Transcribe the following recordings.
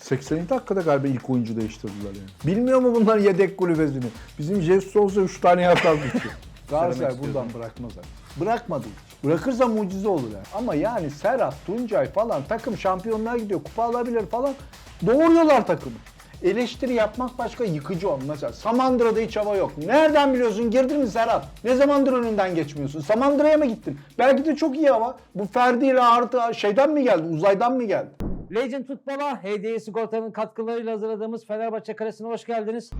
80. dakikada galiba ilk oyuncu değiştirdiler yani. Bilmiyor mu bunlar yedek kulübesini? Bizim Jesus olsa 3 tane yatar düşüyor. Galatasaray buradan bırakmaz abi. Bırakmadı hiç. Bırakırsa mucize olur yani. Ama yani Serhat, Tuncay falan takım şampiyonluğa gidiyor, kupa alabilir falan. Doğuruyorlar takımı. Eleştiri yapmak başka yıkıcı olmaz. Mesela Samandıra'da hiç hava yok. Nereden biliyorsun? Girdin mi Serhat? Ne zamandır önünden geçmiyorsun? Samandıra'ya mı gittin? Belki de çok iyi hava. Bu Ferdi ile artı şeyden mi geldi? Uzaydan mı geldi? Legend Futbol'a hediye sigortanın katkılarıyla hazırladığımız Fenerbahçe Kalesi'ne hoş geldiniz.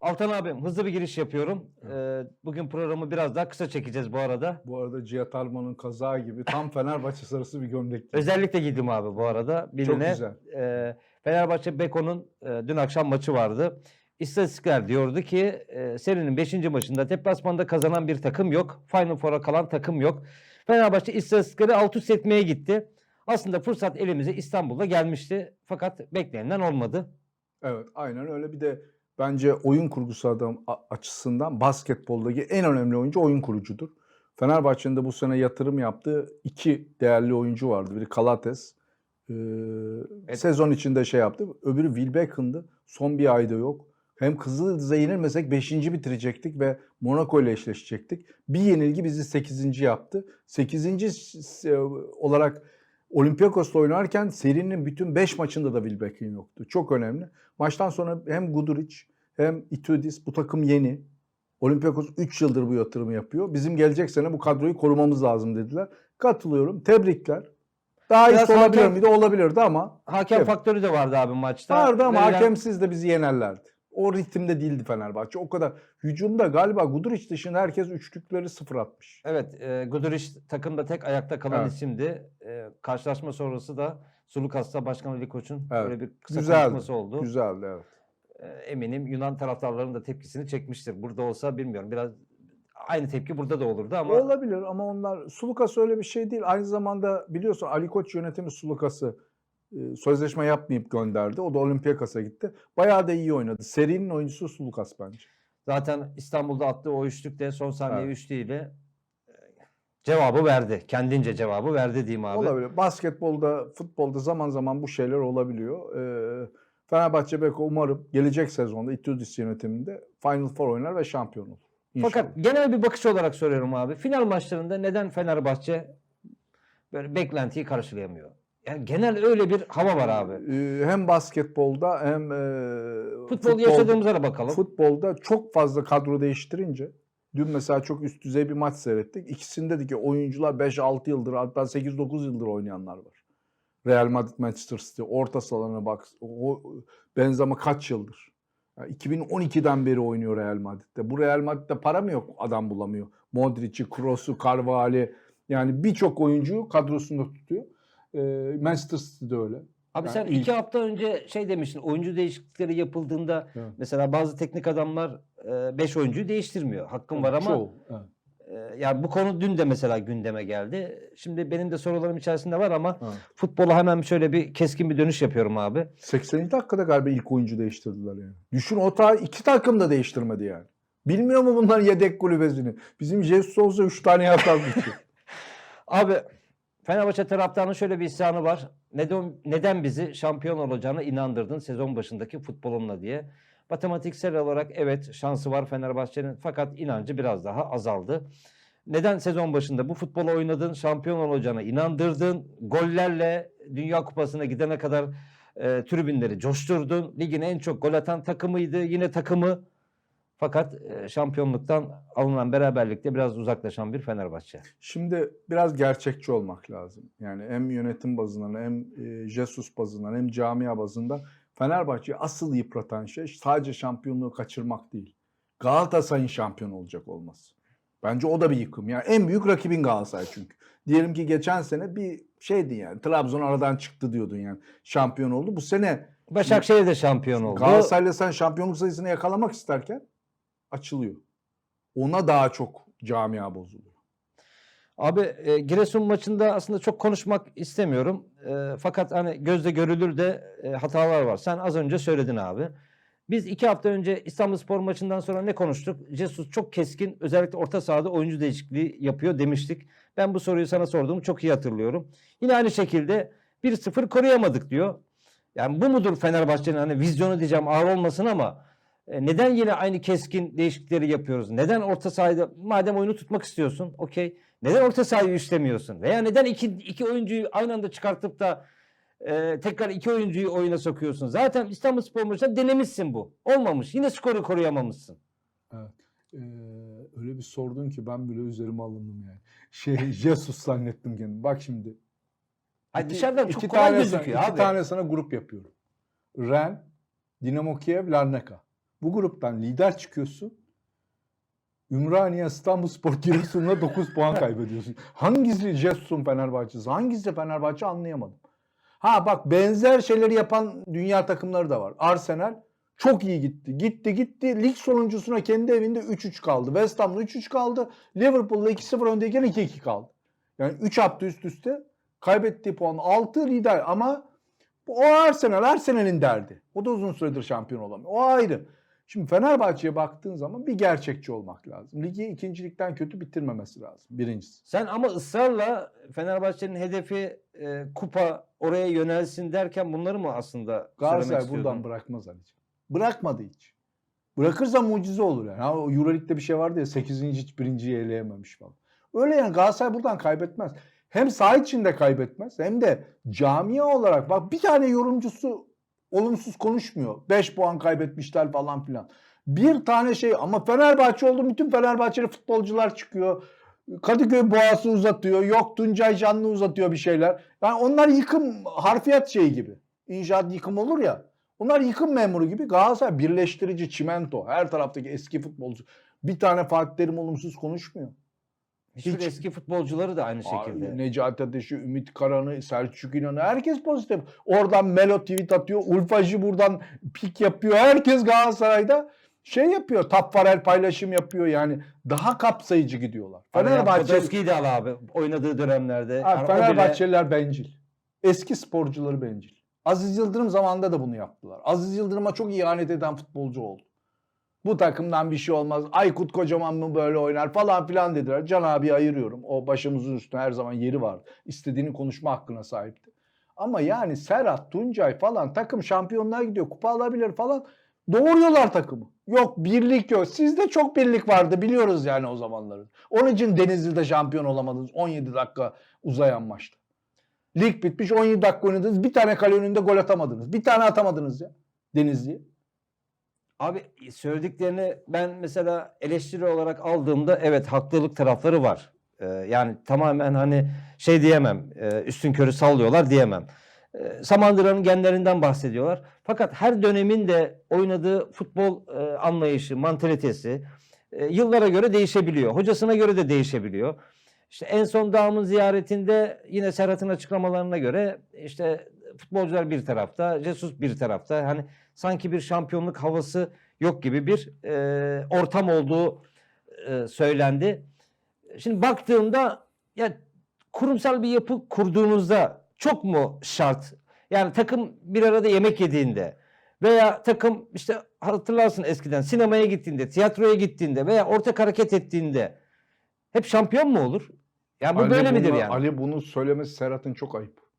Altan abim hızlı bir giriş yapıyorum. Ee, bugün programı biraz daha kısa çekeceğiz bu arada. Bu arada Cihat Arman'ın kazağı gibi tam Fenerbahçe sarısı bir gömlek. Özellikle giydim abi bu arada. Birine, Çok güzel. e, Fenerbahçe Beko'nun e, dün akşam maçı vardı. İstatistikler diyordu ki e, serinin 5. maçında deplasmanda kazanan bir takım yok. Final Four'a kalan takım yok. Fenerbahçe istatistikleri alt üst etmeye gitti. Aslında fırsat elimize İstanbul'da gelmişti. Fakat beklenenden olmadı. Evet aynen öyle. Bir de bence oyun kurgusu adam açısından basketboldaki en önemli oyuncu oyun kurucudur. Fenerbahçe'nin de bu sene yatırım yaptığı iki değerli oyuncu vardı. Biri Kalates. Ee, Sezon içinde şey yaptı. Öbürü Wilbeck'ındı. Son bir ayda yok. Hem Kızıldız'a yenilmesek 5. bitirecektik ve Monaco ile eşleşecektik. Bir yenilgi bizi 8. yaptı. 8. olarak Olympiakos'ta oynarken serinin bütün 5 maçında da Wilbeck'in yoktu. Çok önemli. Maçtan sonra hem Guduric hem Itudis bu takım yeni. Olympiakos 3 yıldır bu yatırımı yapıyor. Bizim gelecek sene bu kadroyu korumamız lazım dediler. Katılıyorum. Tebrikler. Daha iyisi olabilir hakem- miydi? Olabilirdi ama. Hakem Evet. faktörü de vardı abi maçta. Vardı ama Verilen- hakemsiz de bizi yenerlerdi. O ritimde değildi Fenerbahçe. O kadar. Hücumda galiba Guduric dışında herkes üçlükleri sıfır atmış. Evet, e, Guduric takımda tek ayakta kalan Evet. isimdi. E, karşılaşma sonrası da Sulukas'ta Başkan Ali Koç'un Evet. böyle bir kısa Güzeldi. konuşması oldu. Güzeldi evet. E, eminim Yunan taraftarlarının da tepkisini çekmiştir. Burada olsa bilmiyorum biraz aynı tepki burada da olurdu ama Olabilir ama onlar Sulukas öyle bir şey değil. Aynı zamanda biliyorsun Ali Koç yönetimi Sulukas'ı sözleşme yapmayıp gönderdi. O da Olympiakos'a gitti. Bayağı da iyi oynadı. Serinin oyuncusu Sulukas bence. zaten İstanbul'da attığı o üçlükte son saniye Evet. üçlüğüyle e, cevabı verdi. Kendince cevabı verdi diyeyim abi. Olabilir. Basketbolda, futbolda zaman zaman bu şeyler olabiliyor. Ee, Fenerbahçe Beko umarım gelecek sezonda Itudis yönetiminde Final Four oynar ve şampiyon olur. İnşallah. Fakat genel bir bakış olarak soruyorum abi. Final maçlarında neden Fenerbahçe böyle beklentiyi karşılayamıyor? Yani genel öyle bir hava var abi. Ee, hem basketbolda hem e, Futbol yaşadığımızda da bakalım. Futbolda çok fazla kadro değiştirince dün mesela çok üst düzey bir maç seyrettik. İkisinde de ki oyuncular 5-6 yıldır hatta 8-9 yıldır oynayanlar var. Real Madrid, Manchester City orta salona bak. O Benzema kaç yıldır? Yani 2012'den beri oynuyor Real Madrid'de. Bu Real Madrid'de para mı yok adam bulamıyor. Modric'i, Kroos'u, Carvalha'yı yani birçok oyuncuyu kadrosunda tutuyor. Ee, Manchester City'de öyle. Abi Yani sen iyi. iki hafta önce şey demiştin. Oyuncu değişiklikleri yapıldığında Evet. mesela bazı teknik adamlar 5 oyuncuyu değiştirmiyor. Hakkım var ama Çoğu, evet. e, yani bu konu dün de mesela gündeme geldi. Şimdi benim de sorularım içerisinde var ama Evet. futbola hemen şöyle bir keskin bir dönüş yapıyorum abi. 80. dakikada galiba ilk oyuncu değiştirdiler yani. Düşün o ta iki takım da değiştirmedi yani. Bilmiyor mu bunlar yedek kulübesini? Bizim Jesus olsa 3 tane yatar. Abi Fenerbahçe taraftarının şöyle bir isyanı var. Neden, neden bizi şampiyon olacağına inandırdın sezon başındaki futbolunla diye. Matematiksel olarak evet şansı var Fenerbahçe'nin fakat inancı biraz daha azaldı. Neden sezon başında bu futbolu oynadın, şampiyon olacağına inandırdın, gollerle Dünya Kupası'na gidene kadar e, tribünleri coşturdun. Ligin en çok gol atan takımıydı, yine takımı. Fakat e, şampiyonluktan alınan beraberlikte biraz uzaklaşan bir Fenerbahçe. Şimdi biraz gerçekçi olmak lazım. Yani hem yönetim bazından hem e, Jesus bazından hem camia bazında Fenerbahçe'yi asıl yıpratan şey sadece şampiyonluğu kaçırmak değil. Galatasaray'ın şampiyon olacak olması. Bence o da bir yıkım. Yani en büyük rakibin Galatasaray çünkü. Diyelim ki geçen sene bir şeydi yani. Trabzon aradan çıktı diyordun yani. Şampiyon oldu. Bu sene Başakşehir de şampiyon oldu. Galatasaray'la sen şampiyonluk sayısını yakalamak isterken açılıyor. Ona daha çok camia bozuluyor. Abi e, Giresun maçında aslında çok konuşmak istemiyorum. E, fakat hani gözle görülür de e, hatalar var. Sen az önce söyledin abi. Biz iki hafta önce İstanbulspor maçından sonra ne konuştuk? Jesus çok keskin özellikle orta sahada oyuncu değişikliği yapıyor demiştik. Ben bu soruyu sana sorduğumu çok iyi hatırlıyorum. Yine aynı şekilde 1-0 koruyamadık diyor. Yani bu mudur Fenerbahçe'nin hani vizyonu diyeceğim ağır olmasın ama neden yine aynı keskin değişiklikleri yapıyoruz? Neden orta sahada madem oyunu tutmak istiyorsun okey. Neden orta sahayı üstlemiyorsun? Veya neden iki, iki oyuncuyu aynı anda çıkartıp da e, tekrar iki oyuncuyu oyuna sokuyorsun? Zaten İstanbulspor maçında denemişsin bu. Olmamış. Yine skoru koruyamamışsın. Ee, öyle bir sordun ki ben bile üzerime alındım yani. Şey Jesus zannettim kendimi. Bak şimdi. Ay İki- dışarıdan çok kolay tane gözüküyor sana, abi. İki tane sana grup yapıyorum. Ren, Dinamo Kiev, Larnaka. Bu gruptan lider çıkıyorsun. Ümraniye, İstanbulspor, Giresun'la 9 puan kaybediyorsun. Hangisi Jesus'un Fenerbahçesi, hangisi Fenerbahçe anlayamadım. Ha bak benzer şeyleri yapan dünya takımları da var. Arsenal çok iyi gitti. Gitti gitti. Lig sonuncusuna kendi evinde 3-3 kaldı. West Ham'la 3-3 kaldı. Liverpool'la 2-0 öndeyken 2-2 kaldı. Yani 3 attı üst üste. Kaybettiği puan 6 lider ama o Arsenal, Arsenal'in derdi. O da uzun süredir şampiyon olamıyor. O ayrı. Şimdi Fenerbahçe'ye baktığın zaman bir gerçekçi olmak lazım. Ligi ikincilikten kötü bitirmemesi lazım. Birincisi. Sen ama ısrarla Fenerbahçe'nin hedefi e, kupa oraya yönelsin derken bunları mı aslında Galatasaray buradan bırakmaz Ali'ciğim. Bırakmadı hiç. Bırakırsa mucize olur yani. Ha, Euroleague'de bir şey vardı ya 8. hiç birinciyi eleyememiş falan. Öyle yani Galatasaray buradan kaybetmez. Hem saha içinde kaybetmez hem de camia olarak bak bir tane yorumcusu olumsuz konuşmuyor. 5 puan kaybetmişler falan filan. Bir tane şey ama Fenerbahçe oldu bütün Fenerbahçeli futbolcular çıkıyor. Kadıköy Boğası uzatıyor. Yok Tuncay Canlı uzatıyor bir şeyler. Yani onlar yıkım harfiyat şeyi gibi. İnşaat yıkım olur ya. Onlar yıkım memuru gibi Galatasaray birleştirici çimento. Her taraftaki eski futbolcu. Bir tane Fatih Terim olumsuz konuşmuyor. Hiçbir Hiç. eski futbolcuları da aynı Abi, şekilde. Necati Ateş'i, Ümit Karan'ı, Selçuk İnan'ı herkes pozitif. Oradan Melo tweet atıyor. Ulfacı buradan pik yapıyor. Herkes Galatasaray'da şey yapıyor. Tapfarel paylaşım yapıyor yani. Daha kapsayıcı gidiyorlar. Fenerbahçe, Podolski'yi de al abi oynadığı dönemlerde. Abi Yani o bile- Fenerbahçeliler bencil. Eski sporcuları bencil. Aziz Yıldırım zamanında da bunu yaptılar. Aziz Yıldırım'a çok ihanet eden futbolcu oldu. Bu takımdan bir şey olmaz. Aykut Kocaman mı böyle oynar falan filan dediler. Can abi ayırıyorum. O başımızın üstüne her zaman yeri var. İstediğini konuşma hakkına sahipti. Ama yani Serhat, Tuncay falan takım şampiyonluğa gidiyor. Kupa alabilir falan. Doğuruyorlar takımı. Yok birlik yok. Sizde çok birlik vardı biliyoruz yani o zamanları. Onun için Denizli'de şampiyon olamadınız 17 dakika uzayan maçta. Lig bitmiş 17 dakika oynadınız. Bir tane kale önünde gol atamadınız. Bir tane atamadınız ya Denizli'ye. Abi söylediklerini ben mesela eleştiri olarak aldığımda evet haklılık tarafları var. Ee, yani tamamen hani şey diyemem, e, üstün körü sallıyorlar diyemem. Ee, Samandıra'nın genlerinden bahsediyorlar. Fakat her dönemin de oynadığı futbol e, anlayışı, mantalitesi e, yıllara göre değişebiliyor. Hocasına göre de değişebiliyor. İşte en son dağımın ziyaretinde yine Serhat'ın açıklamalarına göre işte futbolcular bir tarafta, Jesus bir tarafta. Hani sanki bir şampiyonluk havası yok gibi bir e, ortam olduğu e, söylendi. Şimdi baktığımda ya kurumsal bir yapı kurduğunuzda çok mu şart? Yani takım bir arada yemek yediğinde veya takım işte hatırlarsın eskiden sinemaya gittiğinde, tiyatroya gittiğinde veya ortak hareket ettiğinde hep şampiyon mu olur? Ya bu Ali böyle midir bunu- yani? Ali bunu söylemesi Serhat'ın çok ayıp.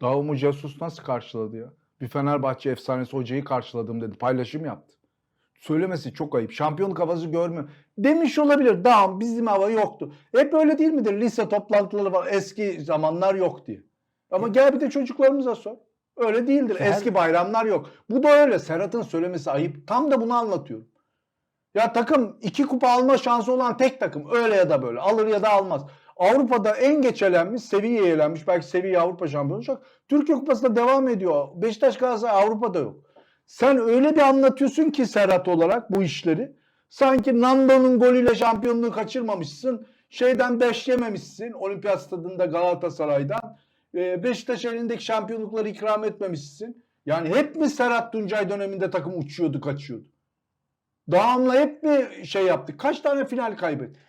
Davum'u Jesus nasıl karşıladı ya? Bir Fenerbahçe efsanesi hocayı karşıladım dedi. Paylaşım yaptı. Söylemesi çok ayıp. Şampiyonluk havası görmüyor. Demiş olabilir. Dağım bizim hava yoktu. Hep öyle değil midir? Lise toplantıları var. Eski zamanlar yok diye. Ama gel bir de çocuklarımıza sor. Öyle değildir. Her- Eski bayramlar yok. Bu da öyle. Serhat'ın söylemesi ayıp. Tam da bunu anlatıyorum. Ya takım iki kupa alma şansı olan tek takım. Öyle ya da böyle. Alır ya da almaz. Avrupa'da en geç elenmiş, Sevilla'ya elenmiş. Belki Sevilla Avrupa şampiyonu olacak. Türkiye Kupası'nda devam ediyor. Beşiktaş Galatasaray Avrupa'da yok. Sen öyle bir anlatıyorsun ki Serhat olarak bu işleri. Sanki Nando'nun golüyle şampiyonluğu kaçırmamışsın. Şeyden beş yememişsin. Olimpiyat stadında Galatasaray'dan. Ee, Beşiktaş elindeki şampiyonlukları ikram etmemişsin. Yani hep mi Serhat Tuncay döneminde takım uçuyordu, kaçıyordu? Dağımla hep mi şey yaptık? Kaç tane final kaybettik?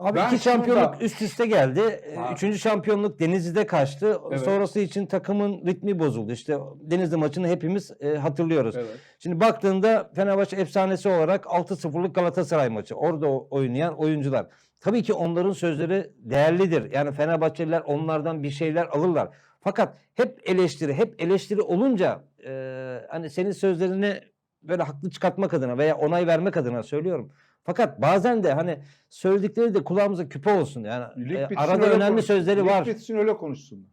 Abi Ben iki şampiyonluk şurada- üst üste geldi. Ee, Ha. Üçüncü şampiyonluk Denizli'de kaçtı. Evet. Sonrası için takımın ritmi bozuldu. İşte Denizli maçını hepimiz e, hatırlıyoruz. Evet. Şimdi baktığında Fenerbahçe efsanesi olarak 6-0'lık Galatasaray maçı. Orada oynayan oyuncular. Tabii ki onların sözleri değerlidir. Yani Fenerbahçeliler onlardan bir şeyler alırlar. Fakat hep eleştiri, hep eleştiri olunca e, hani senin sözlerini böyle haklı çıkartmak adına veya onay vermek adına söylüyorum. Fakat bazen de hani söyledikleri de kulağımıza küpe olsun. Yani e, arada önemli konuş- sözleri Lig var. bitsin öyle konuşsunlar.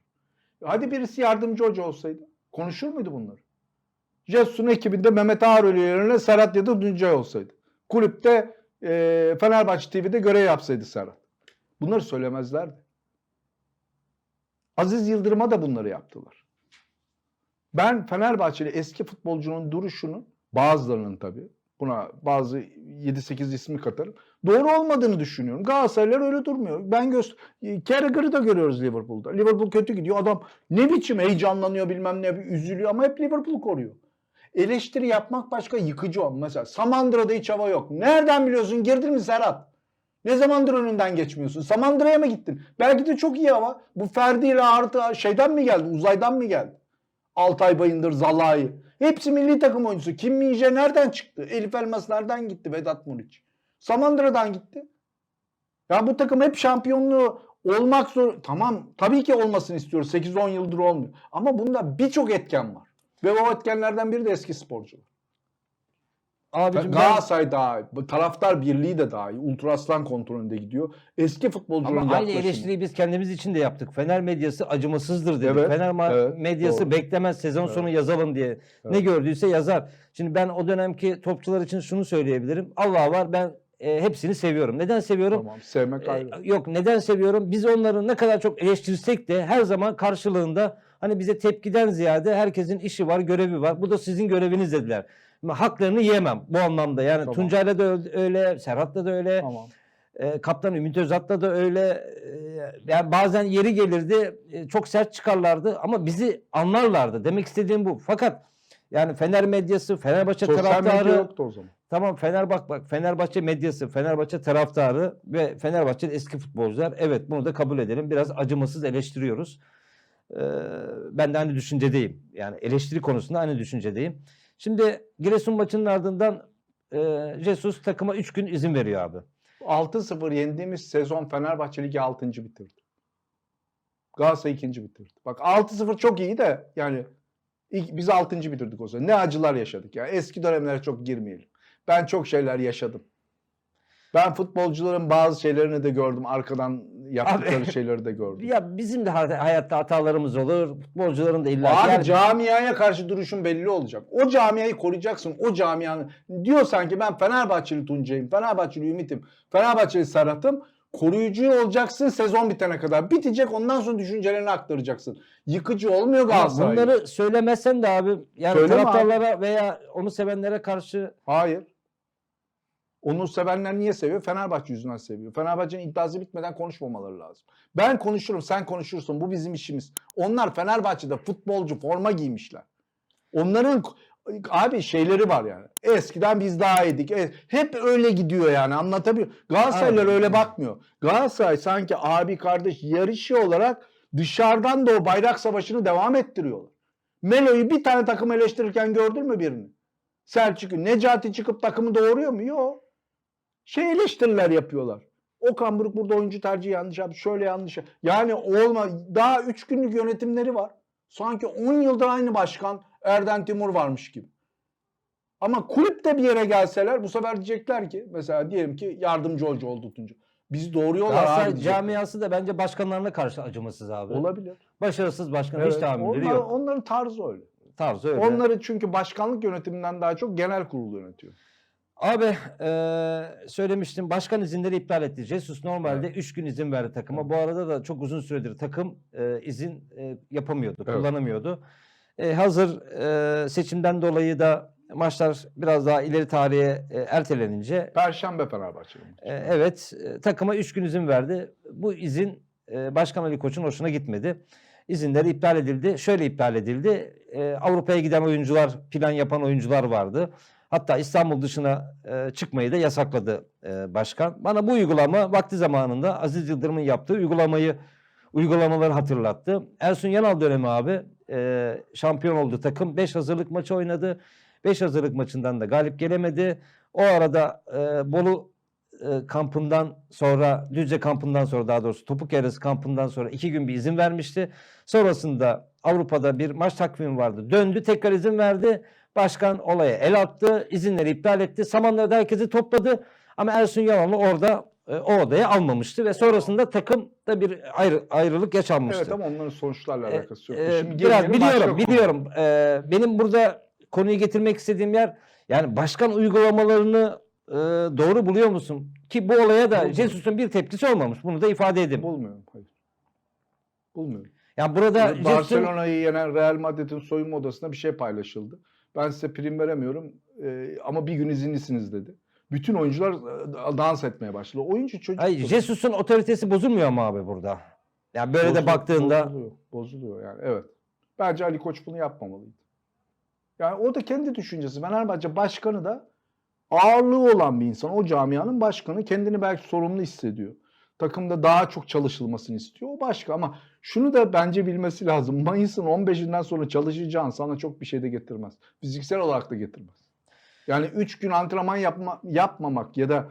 Hadi birisi yardımcı hoca olsaydı. Konuşur muydu bunları? Jesus'un ekibinde Mehmet Ağröl yerine Serhat ya da Tuncay olsaydı. Kulüpte e, Fenerbahçe TV'de görev yapsaydı Serhat. Bunları söylemezlerdi. Aziz Yıldırım'a da bunları yaptılar. Ben Fenerbahçeli eski futbolcunun duruşunu bazılarının tabii buna bazı 7-8 ismi katarım. Doğru olmadığını düşünüyorum. Galatasaraylılar öyle durmuyor. Ben göz Carragher'ı da görüyoruz Liverpool'da. Liverpool kötü gidiyor. Adam ne biçim heyecanlanıyor bilmem ne üzülüyor ama hep Liverpool koruyor. Eleştiri yapmak başka yıkıcı o. Mesela Samandıra'da hiç hava yok. Nereden biliyorsun? Girdin mi Serhat? Ne zamandır önünden geçmiyorsun? Samandıra'ya mı gittin? Belki de çok iyi hava. Bu Ferdi ile artı şeyden mi geldi? Uzaydan mı geldi? Altay Bayındır, Zalai. Hepsi milli takım oyuncusu. Kim Minje nereden çıktı? Elif Elmas nereden gitti? Vedat Muriç. Samandıra'dan gitti. Ya bu takım hep şampiyonluğu olmak zor. Tamam tabii ki olmasını istiyoruz. 8-10 yıldır olmuyor. Ama bunda birçok etken var. Ve o etkenlerden biri de eski sporcular. Abicim ben- Galatasaray daha iyi. Taraftar birliği de daha iyi. Ultraslan kontrolünde gidiyor. Eski futbolcuların Ama aynı yaklaşımı. eleştiriyi biz kendimiz için de yaptık. Fener medyası acımasızdır dedik. Evet, Fener evet, medyası doğru. beklemez sezon Evet. sonu yazalım diye. Ne Evet. gördüyse yazar. Şimdi ben o dönemki topçular için şunu söyleyebilirim. Allah var ben e, hepsini seviyorum. Neden seviyorum? Tamam sevmek E, ayrı. yok neden seviyorum? Biz onları ne kadar çok eleştirsek de her zaman karşılığında hani bize tepkiden ziyade herkesin işi var, görevi var. Bu da sizin göreviniz dediler. Ama Haklarını yiyemem bu anlamda. Yani Tamam. Tuncay'la da öyle- Serhat'la da öyle. Tamam. E, kaptan Ümit Özat'la da öyle. E, yani bazen yeri gelirdi e, çok sert çıkarlardı ama bizi anlarlardı. Demek istediğim bu. Fakat yani Fener medyası, Fenerbahçe Sosyal medya taraftarı yoktu o zaman. tamam Fener bak Fenerbahçe medyası, Fenerbahçe taraftarı ve Fenerbahçe'nin eski futbolcular evet bunu da kabul edelim. Biraz acımasız eleştiriyoruz. E, ben de aynı düşüncedeyim. Yani eleştiri konusunda aynı düşüncedeyim. Şimdi Giresun maçının ardından e, Jesus takıma 3 gün izin veriyor abi. 6-0 yendiğimiz sezon Fenerbahçe Ligi 6. bitirdi. Galatasaray 2. bitirdi. Bak 6-0 çok iyi de yani ilk- biz 6. bitirdik o zaman. Ne acılar yaşadık ya. Eski dönemlere çok girmeyelim. Ben çok şeyler yaşadım. Ben futbolcuların bazı şeylerini de gördüm. Arkadan yaptıkları Abi- şeyleri de gördüm. Ya bizim de ha- hayatta hatalarımız olur. Futbolcuların da illa. Abi Yani- camiaya karşı duruşun belli olacak. O camiayı koruyacaksın. O camianın diyor sanki ben Fenerbahçeli Tuncay'ım, Fenerbahçeli Ümit'im, Fenerbahçeli Serhat'ım. Koruyucu olacaksın sezon bitene kadar. Bitecek ondan sonra düşüncelerini aktaracaksın. Yıkıcı olmuyor Galatasaray. bunları söylemezsen de abi yani Söyleme taraftarlara veya onu sevenlere karşı Hayır. Onu sevenler niye seviyor? Fenerbahçe yüzünden seviyor. Fenerbahçe'nin iddiası bitmeden konuşmamaları lazım. Ben konuşurum, sen konuşursun. Bu bizim işimiz. Onlar Fenerbahçe'de futbolcu forma giymişler. Onların abi şeyleri var yani. Eskiden biz daha iyiydik. E, Hep öyle gidiyor yani anlatabiliyor. Galatasaraylılar Aynen. öyle bakmıyor. Galatasaray sanki abi kardeş yarışı olarak dışarıdan da o bayrak savaşını devam ettiriyorlar. Melo'yu bir tane takım eleştirirken gördün mü birini? Selçuk'u, Necati çıkıp takımı doğuruyor mu? Yok. Şey eleştiriler yapıyorlar. Okan Buruk burada oyuncu tercihi yanlış yaptı. Şöyle yanlış. Yani olma. Daha 3 günlük yönetimleri var. Sanki 10 yıldır aynı başkan Erden Timur varmış gibi. Ama kulüpte bir yere gelseler bu sefer diyecekler ki mesela diyelim ki yardımcı hoca oldu Tunca. Bizi doğuruyorlar abi. Galatasaray diyecekler. camiası da bence başkanlarına karşı acımasız abi. Olabilir. Başarısız başkan hiç Evet, tahammülleri onlar- yok. Onların tarzı öyle. Tarzı öyle. Onları çünkü başkanlık yönetiminden daha çok genel kurul yönetiyor. Abi eee, söylemiştim başkan izinleri iptal etti. Jesus normalde 3 gün izin verdi takıma. Bu arada da çok uzun süredir takım eee, izin eee, yapamıyordu, Evet. kullanamıyordu. E, hazır eee, seçimden dolayı da maçlar biraz daha ileri tarihe eee, ertelenince Perşembe Fenerbahçe. e, evet e, takıma 3 gün izin verdi. Bu izin e, Başkan Ali Koç'un hoşuna gitmedi. İzinleri iptal edildi. Şöyle iptal edildi. E, Avrupa'ya giden oyuncular, plan yapan oyuncular vardı. Hatta İstanbul dışına e, çıkmayı da yasakladı e, başkan. Bana bu uygulama vakti zamanında Aziz Yıldırım'ın yaptığı uygulamayı uygulamaları hatırlattı. Ersun Yanal dönemi abi e, şampiyon oldu takım. 5 hazırlık maçı oynadı. 5 hazırlık maçından da galip gelemedi. O arada e, Bolu e, kampından sonra, Düzce kampından sonra daha doğrusu Topuk Yarısı kampından sonra iki gün bir izin vermişti. Sonrasında Avrupa'da bir maç takvimi vardı. Döndü tekrar izin verdi. Başkan olaya el attı. izinleri iptal etti. Samanlı'da herkesi topladı. Ama Ersun Yanal'ı orada e, o odaya almamıştı ve sonrasında takım da bir ayrı, ayrılık yaşanmıştı. Evet ama onların sonuçlarla E, alakası yok. e, Şimdi biraz biliyorum, biliyorum. E, benim burada konuyu getirmek istediğim yer yani başkan uygulamalarını e, doğru buluyor musun? Ki bu olaya da. Jesus'un bir tepkisi olmamış. Bunu da ifade edeyim. Bulmuyorum. Hayır. Bulmuyorum. Yani burada Barcelona'yı yenen Real Madrid'in soyunma odasında bir şey paylaşıldı. Ben size prim veremiyorum e, ama bir gün izinlisiniz dedi. Bütün oyuncular e, dans etmeye başladı. Oyuncu çocuk. Hayır, Jesus'un otoritesi bozulmuyor mu abi burada? Yani böyle de baktığında Bozuluyor, bozuluyor yani evet. Bence Ali Koç bunu yapmamalıydı. Yani o da kendi düşüncesi. Fenerbahçe başkanı da ağırlığı olan bir insan. O camianın başkanı kendini belki sorumlu hissediyor. Takımda daha çok çalışılmasını istiyor. O başka ama şunu da bence bilmesi lazım. Mayıs'ın 15'inden sonra çalışacağın sana çok bir şey de getirmez. Fiziksel olarak da getirmez. Yani 3 gün antrenman yapma, yapmamak ya da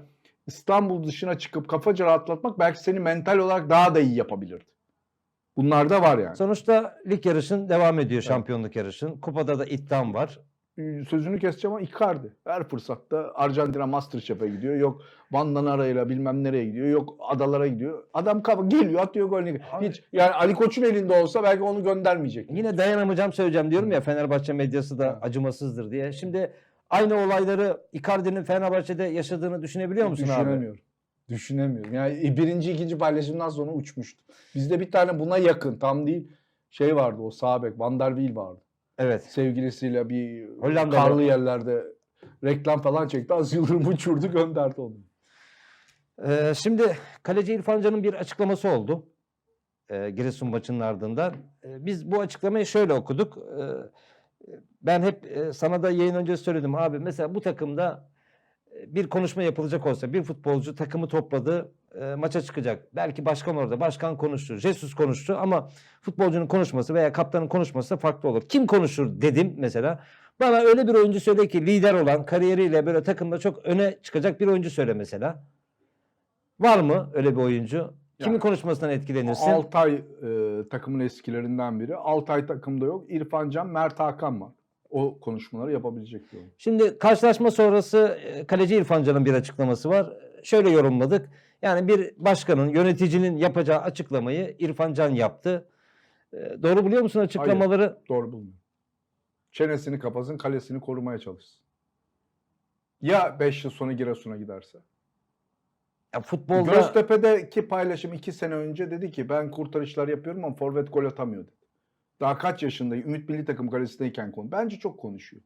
İstanbul dışına çıkıp kafaca rahatlatmak belki seni mental olarak daha da iyi yapabilirdi. Bunlar da var yani. sonuçta lig yarışın devam ediyor şampiyonluk yarışın. Kupada da iddiam var. Ee, Sözünü keseceğim ama Icardi. Her fırsatta Arjantin'e Masterchef'e gidiyor. Yok Vandanara'yla bilmem nereye gidiyor. Yok adalara gidiyor. Adam kafa geliyor atıyor golünü. Hiç yani Ali Koç'un elinde olsa belki onu göndermeyecek. Yine dayanamayacağım söyleyeceğim diyorum ya Fenerbahçe medyası da acımasızdır diye. Şimdi aynı olayları Icardi'nin Fenerbahçe'de yaşadığını düşünebiliyor musun abi? Düşünemiyorum. Düşünemiyorum. Yani birinci, ikinci paylaşımdan sonra uçmuştu. Bizde bir tane buna yakın tam değil şey vardı o sağ bek Van der Wiel vardı. Evet. Sevgilisiyle bir Hollanda'da. karlı yerlerde reklam falan çekti. Az Yıldırım uçurdu gönderdi onu. Ee, şimdi kaleci İrfan Can'ın bir açıklaması oldu. Ee, Giresun maçının ardından. Ee, biz bu açıklamayı şöyle okuduk. Ee, ben hep e, sana da yayın öncesi söyledim abi. Mesela bu takımda e, bir konuşma yapılacak olsa bir futbolcu takımı topladı e, maça çıkacak. Belki başkan orada. Başkan konuştu. Jesus konuştu ama futbolcunun konuşması veya kaptanın konuşması farklı olur. Kim konuşur dedim mesela. Bana öyle bir oyuncu söyle ki lider olan kariyeriyle böyle takımda çok öne çıkacak bir oyuncu söyle mesela. Var mı öyle bir oyuncu? Kimin Yani- konuşmasından etkilenirsin? Altay e, takımın eskilerinden biri. Altay takımda yok. İrfan Can, Mert Hakan var. O konuşmaları yapabilecek oyuncu. Şimdi karşılaşma sonrası e, kaleci İrfan Can'ın bir açıklaması var. Şöyle yorumladık. Yani bir başkanın, yöneticinin yapacağı açıklamayı İrfan Can yaptı. E, Doğru buluyor musun açıklamaları? Doğru bulmuyorum. Çenesini kapasın, kalesini korumaya çalışsın. Ya 5 yıl sonra Giresun'a giderse? Ya futbolda Göztepe'deki paylaşım 2 sene önce dedi ki ben kurtarışlar yapıyorum ama forvet gol atamıyor dedi. Daha kaç yaşındayım? Ümit Milli Takım kalesindeyken konu. Bence çok konuşuyor.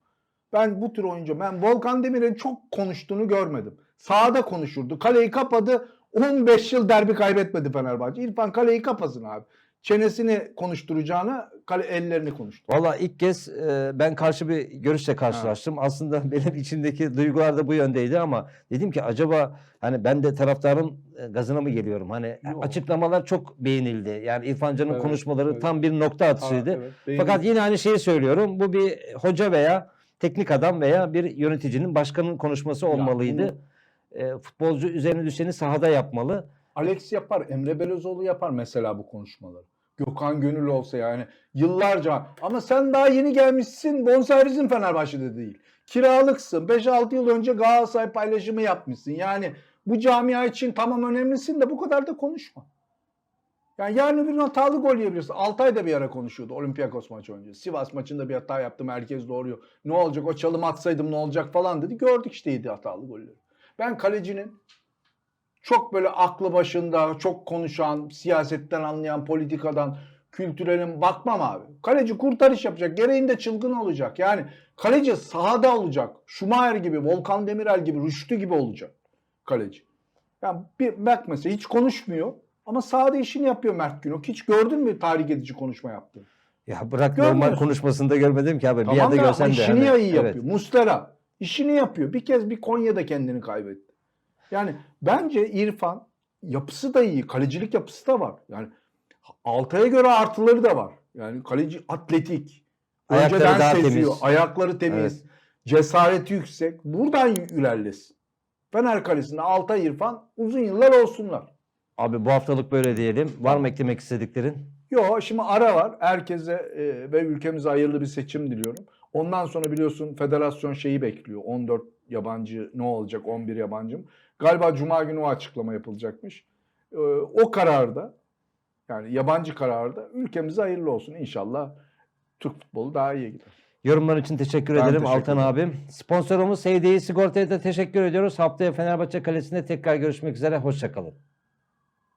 Ben bu tür oyuncu, ben Volkan Demir'in çok konuştuğunu görmedim. Sağda konuşurdu. Kaleyi kapadı. 15 yıl derbi kaybetmedi Fenerbahçe. İrfan kaleyi kapasın abi. Çenesini konuşturacağına kale, ellerini konuştur. Valla ilk kez e, ben karşı bir görüşle karşılaştım. Aslında benim içimdeki duygular da bu yöndeydi ama dedim ki acaba hani ben de taraftarın e, gazına mı geliyorum? Hani Yok. açıklamalar çok beğenildi. Yani İrfan Can'ın Evet, konuşmaları evet. tam bir nokta atışıydı. Ha, evet, Fakat yine aynı şeyi söylüyorum. Bu bir hoca veya teknik adam veya bir yöneticinin başkanın konuşması olmalıydı. E, futbolcu üzerine düşeni sahada yapmalı. Alex yapar, Emre Belözoğlu yapar mesela bu konuşmaları. Gökhan Gönül olsa yani yıllarca ama sen daha yeni gelmişsin bonservisin Fenerbahçe'de değil. Kiralıksın 5-6 yıl önce Galatasaray paylaşımı yapmışsın. Yani bu camia için tamam önemlisin de bu kadar da konuşma. Yani yarın bir hatalı gol yiyebilirsin. Altay da bir ara konuşuyordu Olympiakos maçı önce. Sivas maçında bir hata yaptım herkes doğruyor. Ne olacak o çalım atsaydım ne olacak falan dedi. Gördük işte yedi hatalı golleri. Ben kalecinin çok böyle aklı başında, çok konuşan, siyasetten anlayan, politikadan, kültürelin bakmam abi. Kaleci kurtarış yapacak, gereğinde çılgın olacak. Yani kaleci sahada olacak. Schumacher gibi, Volkan Demirel gibi, Rüştü gibi olacak kaleci. Yani bir bak mesela hiç konuşmuyor ama sahada işini yapıyor Mert Günok. Hiç gördün mü tahrik edici konuşma yaptığını? Ya bırak Görmüyorsun. normal konuşmasında görmedim ki abi. bir Tamam yerde da görsen de. işini hani, iyi evet. yapıyor. Mustera İşini yapıyor. Bir kez bir Konya'da kendini kaybetti. Yani bence İrfan yapısı da iyi. Kalecilik yapısı da var. Yani Altay'a göre artıları da var. Yani kaleci atletik. Ayakları Önceden seziyor. temiz. Ayakları temiz. Cesareti yüksek. Buradan ilerlesin. Fener Kalesi'nde Altay İrfan uzun yıllar olsunlar. Abi bu haftalık böyle diyelim. Var mı eklemek istediklerin? Yo şimdi ara var. Herkese e, ve ülkemize hayırlı bir seçim diliyorum. Ondan sonra biliyorsun federasyon şeyi bekliyor. 14 yabancı ne olacak 11 yabancım. Galiba cuma günü o açıklama yapılacakmış. E, o kararda yani yabancı kararda ülkemize hayırlı olsun. İnşallah Türk futbolu daha iyi gider. Yorumlar için teşekkür Ben ederim teşekkür Altan abim. Sponsorumuz SDİ Sigorta'ya da teşekkür ediyoruz. Haftaya Fenerbahçe Kalesi'nde tekrar görüşmek üzere. Hoşçakalın.